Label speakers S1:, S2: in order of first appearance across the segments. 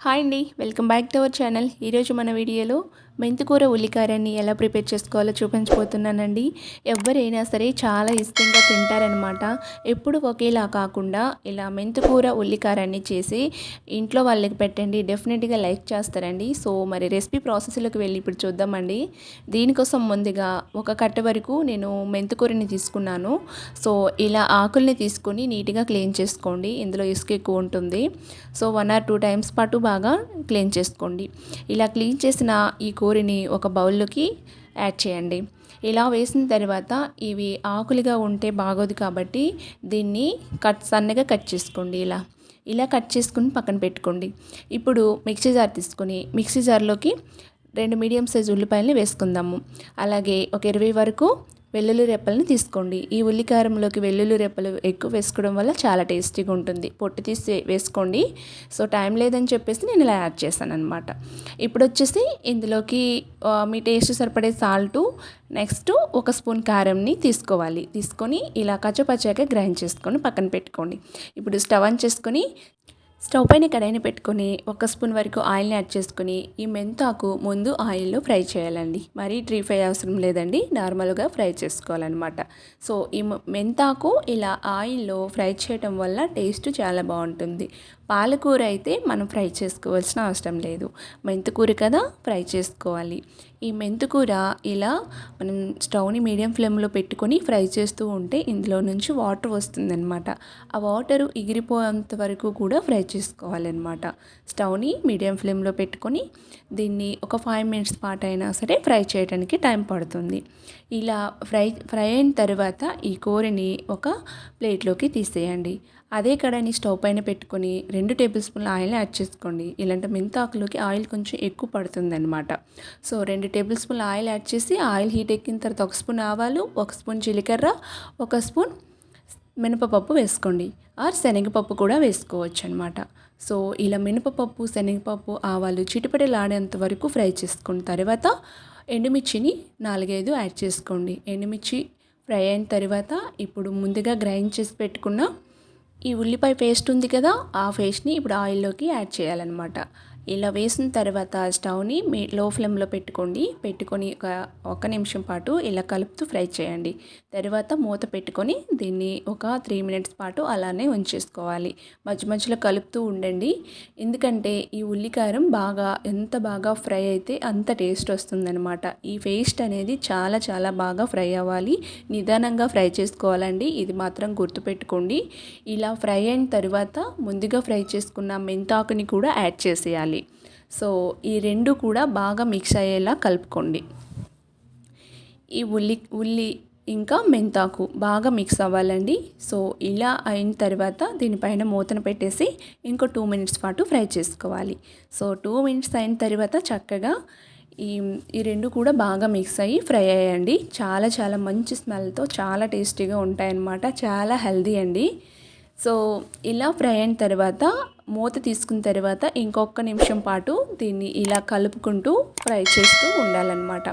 S1: Hi అండి welcome back to our channel. ఈరోజు మన వీడియోలో మెంతికూర ఉల్లికారాన్ని ఎలా ప్రిపేర్ చేసుకోవాలో చూపించబోతున్నానండి. ఎవరైనా సరే చాలా ఇష్టంగా తింటారనమాట ఎప్పుడు ఒకేలా కాకుండా ఇలా మెంతికూర ఉల్లికారాన్ని చేసి ఇంట్లో వాళ్ళకి పెట్టండి. డెఫినెట్గా లైక్ చేస్తారండి. సో మరి రెసిపీ ప్రాసెస్లోకి వెళ్ళి ఇప్పుడు చూద్దామండి. దీనికోసం ముందుగా ఒక కట్ట వరకు నేను మెంతికూరని తీసుకున్నాను. సో ఇలా ఆకుల్ని తీసుకొని నీట్గా క్లీన్ చేసుకోండి. ఇందులో ఇసుక ఎక్కువ ఉంటుంది. So one or two times పాటు బాగా క్లీన్ చేసుకోండి. ఇలా క్లీన్ చేసిన ఈ కూరని ఒక బౌల్లోకి యాడ్ చేయండి. ఇలా వేసిన తర్వాత ఇవి ఆకులుగా ఉంటే బాగోదు కాబట్టి దీన్ని కట్ సన్నగా కట్ చేసుకోండి ఇలా. ఇలా కట్ చేసుకుని పక్కన పెట్టుకోండి. ఇప్పుడు మిక్సీ జార్ తీసుకొని మిక్సీ జార్లోకి రెండు మీడియం సైజ్ ఉల్లిపాయలని వేసుకుందాము. అలాగే ఒక ఇరవై వరకు వెల్లుల్లి రెప్పల్ని తీసుకోండి. ఈ ఉల్లికారంలోకి వెల్లుల్లి రెప్పలు ఎక్కువ వేసుకోవడం వల్ల చాలా టేస్టీగా ఉంటుంది. పొట్టు తీసి వేసుకోండి. సో టైం లేదని చెప్పేసి నేను ఇలా యాడ్ చేశాను అనమాట ఇప్పుడు వచ్చేసి ఇందులోకి మీ టేస్ట్ సరిపడే సాల్టు నెక్స్ట్ ఒక స్పూన్ కారంని తీసుకోవాలి. తీసుకొని ఇలా కచ్చపచ్చాక గ్రైండ్ చేసుకొని పక్కన పెట్టుకోండి. ఇప్పుడు స్టవ్ ఆన్ చేసుకొని స్టవ్ పైన కడాయిని పెట్టుకొని ఒక స్పూన్ వరకు ఆయిల్ని యాడ్ చేసుకొని ఈ మెంతాకు ముందు ఆయిల్లో ఫ్రై చేయాలండి. మరీ ట్రీ ఫ్రై అవసరం లేదండి. నార్మల్గా ఫ్రై చేసుకోవాలన్నమాట. సో ఈ మెంతాకు ఇలా ఆయిల్లో ఫ్రై చేయటం వల్ల టేస్ట్ చాలా బాగుంటుంది. పాలకూర అయితే మనం ఫ్రై చేసుకోవాల్సిన అవసరం లేదు. మెంతుకూర కదా ఫ్రై చేసుకోవాలి. ఈ మెంతుకూర ఇలా మనం స్టవ్ని మీడియం ఫ్లేమ్లో పెట్టుకొని ఫ్రై చేస్తూ ఉంటే ఇందులో నుంచి వాటర్ వస్తుందన్నమాట. ఆ వాటర్ ఎగిరిపోయేంత వరకు కూడా ఫ్రై చేసుకోవాలన్నమాట. స్టవ్ని మీడియం ఫ్లేమ్లో పెట్టుకొని దీన్ని ఒక ఫైవ్ మినిట్స్ పాటు అయినా సరే ఫ్రై చేయడానికి టైం పడుతుంది. ఇలా ఫ్రై ఫ్రై అయిన తర్వాత ఈ కూరని ఒక ప్లేట్లోకి తీసేయండి. అదే కడాయిని స్టవ్ పైన పెట్టుకొని రెండు టేబుల్ స్పూన్ల ఆయిల్ని యాడ్ చేసుకోండి. ఇలాంటి మెంతాకులోకి ఆయిల్ కొంచెం ఎక్కువ పడుతుంది అనమాట సో రెండు టేబుల్ స్పూన్ల ఆయిల్ యాడ్ చేసి ఆయిల్ హీట్ ఎక్కిన తర్వాత ఒక స్పూన్ ఆవాలు ఒక స్పూన్ జీలకర్ర ఒక స్పూన్ మినపపప్పు వేసుకోండి. ఆర్ శనగపప్పు కూడా వేసుకోవచ్చు అనమాట సో ఇలా మినపపప్పు శనగపప్పు ఆవాలు చిటిపటలాడేంత వరకు ఫ్రై చేసుకున్న తర్వాత ఎండుమిర్చిని నాలుగైదు యాడ్ చేసుకోండి. ఎండుమిర్చి ఫ్రై అయిన తర్వాత ఇప్పుడు ముందుగా గ్రైండ్ చేసి పెట్టుకున్న ఈ ఉల్లిపాయ పేస్ట్ ఉంది కదా ఆ పేస్ట్ని ఇప్పుడు ఆయిల్లోకి యాడ్ చేయాలన్నమాట. ఇలా వేసిన తర్వాత స్టవ్ని మీ లో ఫ్లేమ్లో పెట్టుకోండి. పెట్టుకొని ఒక ఒక నిమిషం పాటు ఇలా కలుపుతూ ఫ్రై చేయండి. తర్వాత మూత పెట్టుకొని దీన్ని ఒక త్రీ మినిట్స్ పాటు అలానే ఉంచేసుకోవాలి. మధ్య మధ్యలో కలుపుతూ ఉండండి. ఎందుకంటే ఈ ఉల్లికారం బాగా ఎంత బాగా ఫ్రై అయితే అంత టేస్ట్ వస్తుందనమాట ఈ పేస్ట్ అనేది చాలా చాలా బాగా ఫ్రై అవ్వాలి. నిదానంగా ఫ్రై చేసుకోవాలండి. ఇది మాత్రం గుర్తుపెట్టుకోండి. ఇలా ఫ్రై అయిన తర్వాత ముందుగా ఫ్రై చేసుకున్న మెంతాకుని కూడా యాడ్ చేసేయాలి. సో ఈ రెండు కూడా బాగా మిక్స్ అయ్యేలా కలుపుకోండి. ఈ ఉల్లి ఉల్లి ఇంకా మెంతాకు బాగా మిక్స్ అవ్వాలండి. సో ఇలా అయిన తర్వాత దీనిపైన మూతను పెట్టేసి ఇంకో టూ మినిట్స్ పాటు ఫ్రై చేసుకోవాలి. సో టూ మినిట్స్ అయిన తర్వాత చక్కగా ఈ ఈ రెండు కూడా బాగా మిక్స్ అయ్యి ఫ్రై అయ్యండి. చాలా చాలా మంచి స్మెల్తో చాలా టేస్టీగా ఉంటాయన్నమాట. చాలా హెల్దీ అండి. సో ఇలా ఫ్రై అయిన తర్వాత మూత తీసుకున్న తర్వాత ఇంకొక నిమిషం పాటు దీన్ని ఇలా కలుపుకుంటూ ఫ్రై చేస్తూ ఉండాలన్నమాట.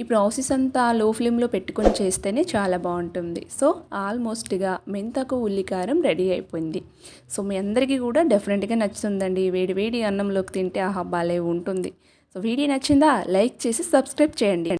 S1: ఈ ప్రాసెస్ అంతా లో ఫ్లేమ్లో పెట్టుకొని చేస్తేనే చాలా బాగుంటుంది. సో ఆల్మోస్ట్గా మెంతకు ఉల్లికారం రెడీ అయిపోయింది. సో మీ అందరికీ కూడా డెఫినెట్గా నచ్చుతుందండి. వేడి వేడి అన్నంలోకి తింటే ఆహా బాలే ఉంటుంది. సో వీడియో నచ్చిందా? లైక్ చేసి సబ్స్క్రైబ్ చేయండి.